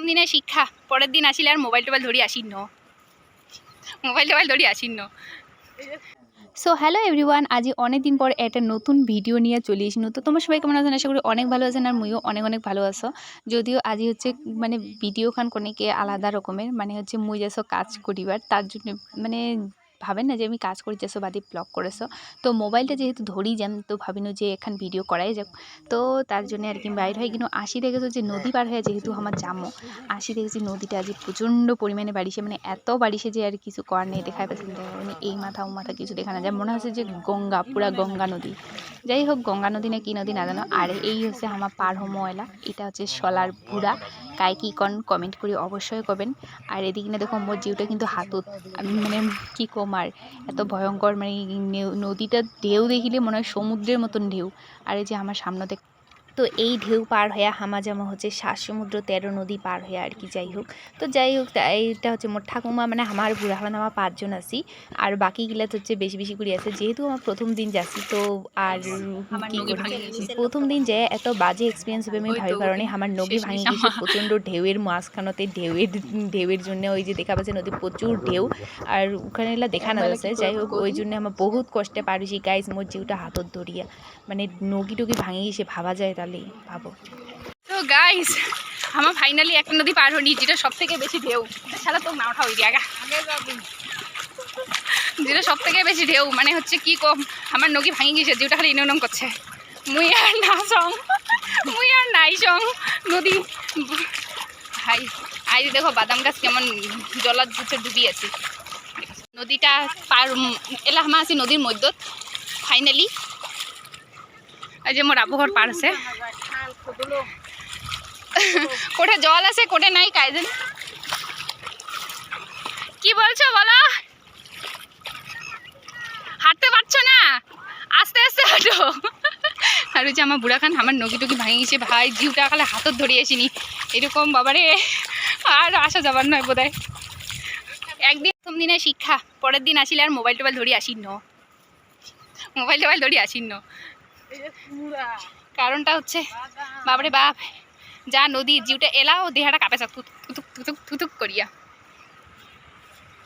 প্রথম দিনে শিক্ষা, পরের দিন আসিলে আর মোবাইল টোবাইল ধরি আসিন মোবাইল টোবাইল ধরি আসিন সো হ্যালো এভরিওয়ান আজ অনেক দিন পর একটা নতুন ভিডিও নিয়ে চলে এসেছি। তো তোমার সবাই কেমন আছেন আশা করি অনেক ভালো আছেন আর মুইও অনেক অনেক ভালো আছো। যদিও আজি হচ্ছে মানে ভিডিও খান কোনেকে আলাদা রকমের মানে হচ্ছে মুই যেসব কাজ করিবার, তার জন্য মানে ভাবেন না যে আমি কাজ করি বাদে ব্লগ করেছ। তো মোবাইলটা যেহেতু ধরি যান, তো ভাবিন যে এখান ভিডিও করাই যাক। তো তার জন্য আর কি বাইর হয় কিন্তু আসি দেখেছ যে নদী পার হয়ে যেহেতু আমার জামো, আসি দেখেছি নদীটা আজ প্রচণ্ড পরিমাণে বাড়িছে মানে এত বাড়িছে যে আর কিছু করার নেই দেখায় পাচ্ছেন মানে এই মাথা ও মাথা কিছু দেখা না যায়। মনে হচ্ছে যে গঙ্গা, পুরা গঙ্গা নদী। যাই হোক গঙ্গা নদী না কী নদী না জানো আর এই হচ্ছে আমার পার ময়লা। এটা হচ্ছে সলার ভুড়া কায় কী কন কমেন্ট করে অবশ্যই করবেন আর এদিকে না দেখো, মোর জিউটা কিন্তু হাতত। আমি মানে কী কম আর? এত ভয়ঙ্কর মানে নদীটা ঢেউ দেখিলে মনে হয় সমুদ্রের মতন ঢেউ। আর এই যে আমার সামনে দেখ তো এই ঢেউ পার হয়ে হামাজামা হচ্ছে সাত সমুদ্র তেরো নদী পার হয়ে আর কি যাই হোক। তো যাই হোক এইটা হচ্ছে মোর ঠাকুমা মানে আমার বুড়া হলাম আমার পাঁচজন আছি। আর বাকিগুলা তো হচ্ছে বেশি বেশি করে আছে। যেহেতু আমার প্রথম দিন যাচ্ছি তো আর কি প্রথম দিন যে এত বাজে এক্সপিরিয়েন্স হবে আমি ভাবি কারণে আমার নদী ভাঙি গেছে প্রচণ্ড ঢেউয়ের মাঝখানতে ঢেউয়ের ঢেউয়ের জন্য ওই যে দেখা পাচ্ছে নদী প্রচুর ঢেউ। আর ওখানে এলা দেখা না যাচ্ছে। যাই হোক ওই জন্য আমার বহুত কষ্টে পারিছি। গাইজ মোর জিউটা হাতত ধরিয়া মানে নগি টগি ভাঙি গেছে ভাবা যায় তাহলে ভাবো তো গাইস আমার ফাইনালি একটা নদী পার হলি যেটা সব থেকে বেশি ঢেউ। ছাড়া তো না ওঠা হয়ে গা। যেটা সব থেকে বেশি ঢেউ মানে হচ্ছে কি কম, আমার নদী ভাঙি গেছে, যেটা খালি ইনম করছে। মুই আর না সং, মুই আর নাই সং, নদী। হাই আই দেখো, বাদাম গাছ কেমন জলার দুধে ডুবি আছে। নদীটা পার এলা হামা আছি নদীর মধ্যত ফাইনালি এই যে মোর আবহাওয়ার পার আছে। কোঠে জল আছে, কোঠে নাই কায়দেন কি বলছো বলো? হাঁটতে পারছ না? আস্তে আস্তে হাঁটো। আর ওই যে আমার বুড়া খান আমার নগি টগি ভাঙি গেছে, ভাই জিউটা খালে হাতত ধরে আসিনি এরকম বাবারে আর আসা যাবার নয় বোধ হয় একদিন প্রথম দিনে শিক্ষা, পরের দিন আসিলে আর মোবাইল টোবাইল ধরি আসিন মোবাইল টোবাইল ধরি আসিন কারণটা হচ্ছে বাবারে বাপ, যা নদী, জিউটা এলাও, দেহাটা কাঁপে থাক থুতুক থুতুক থুতুক করিয়া।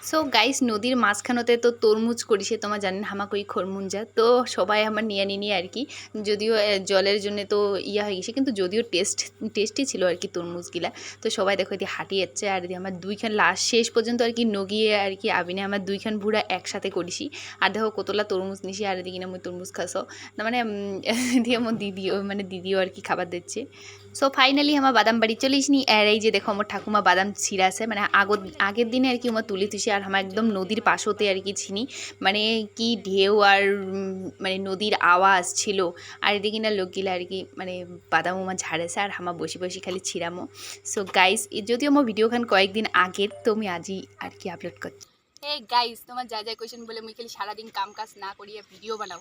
সো গাইস নদীর মাঝখানতে তো তরমুজ করিছে, তোমার জানেন, হামাকই খরমুঞ্জা তো সবাই আমার নিয়ে নিয়ে আর কি, যদিও জলের জন্য তো ইয়া হয়ে গেছে, কিন্তু যদিও টেস্ট টেস্টই ছিল আর কি তরমুজগুলা। তো সবাই দেখো এটি হাঁটি যাচ্ছে, আর এদিকে আমার দুইখান লাস্ট শেষ পর্যন্ত আর কি নগিয়ে আর কি আবিনে আমার দুইখান ভুড়া একসাথে করিছি। আর দেখো কতলা তরমুজ নিছি, আর এদিকে না মই তরমুজ খাসো মানে দিয়ে আমার দিদিও মানে দিদিও আর কি খাবার দিচ্ছে। সো ফাইনালি আমার বাদাম বাড়ি চলিস নি আর এই যে দেখো আমার ঠাকুমা বাদাম ছিঁড়া আছে মানে আগত, আগের দিনে আর কি আমার তুলি তুসি আর আমার একদম নদীর পাশতে আর কি চিনি মানে কি ঢেউ আর মানে নদীর আওয়াজ ছিল। আর এদিকে না লোকগুলা আর কি মানে বাদাম আমার ঝাড়েছে আর আমার বসে বসে খালি ছিঁড়ামো সো গাইস যদিও আমার ভিডিওখান কয়েকদিন আগের তো আমি আজই আর কি আপলোড করছি হে গাইস তোমার যা যা কোয়েশন বলে মুই খালি সারাদিন কাম কাজ না করিয়া ভিডিও বানাও।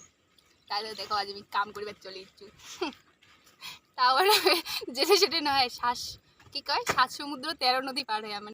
তাহলে দেখো আজ আমি কাম করিবার চলে এসেছি। তারপরে যেটা সেটা নয় শ্বাস কি কয়? সাত সমুদ্র তেরো নদী পার হয়ে মানে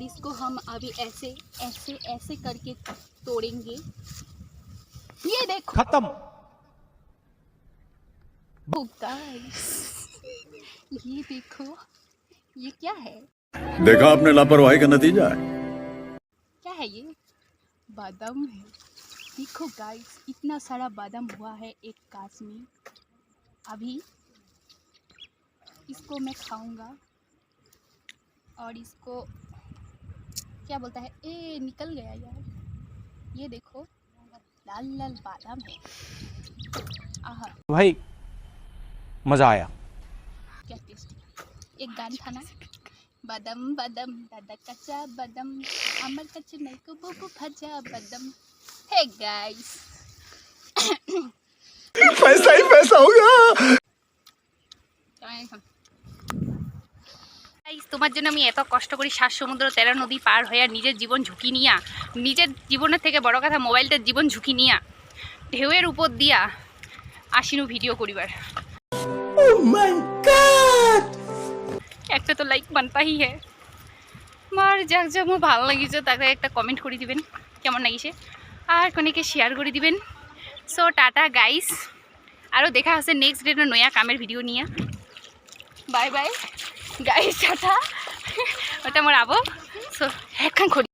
और इसको हम अभी ऐसे ऐसे ऐसे करके तोड़ेंगे। ये देखो। खत्म। गाइस ये देखो। ये क्या है? देखा आपने लापरवाही का नतीजा है। क्या है ये? बादाम है। देखो गाइस इतना सारा बादाम हुआ है एक कांच में। अभी इसको मैं खाऊँगा और इसको क्या बोलता है? ए निकल गया यार। ये देखो लाल लाल बादाम है। आहा। भाई मज़ा आया। क्या टेस्ट एक गान था ना? बदम बदम दादा कच्चा बदम अमर कच्चे नहीं को बुबू भजा बदम। हे गाइस पैसा ही पैसा होगा তোমার জন্য আমি এত কষ্ট করি সাত সমুদ্র তেরো নদী পার হয়ে নিজের জীবন ঝুঁকি নিয়া নিজের জীবনের থেকে বড় কথা মোবাইলটার জীবন ঝুঁকি নিয়া ঢেউয়ের উপর দিয়া আসিনু ভিডিও করিবার। একটা তো লাইক বানতা হি। হ্যাঁ যাক যা মোৰ ভালো লাগিছে তাকে একটা কমেন্ট করে দিবেন কেমন লাগিছে? আর কোনেকে শেয়ার করে দিবেন। সো টাটা গাইস আৰু দেখা আছে নেক্সট ডেটৰ নয়া কামের ভিডিও নিয়ে। বাই বাই গাইস চাটা ওটা আমার আবো। সো এখন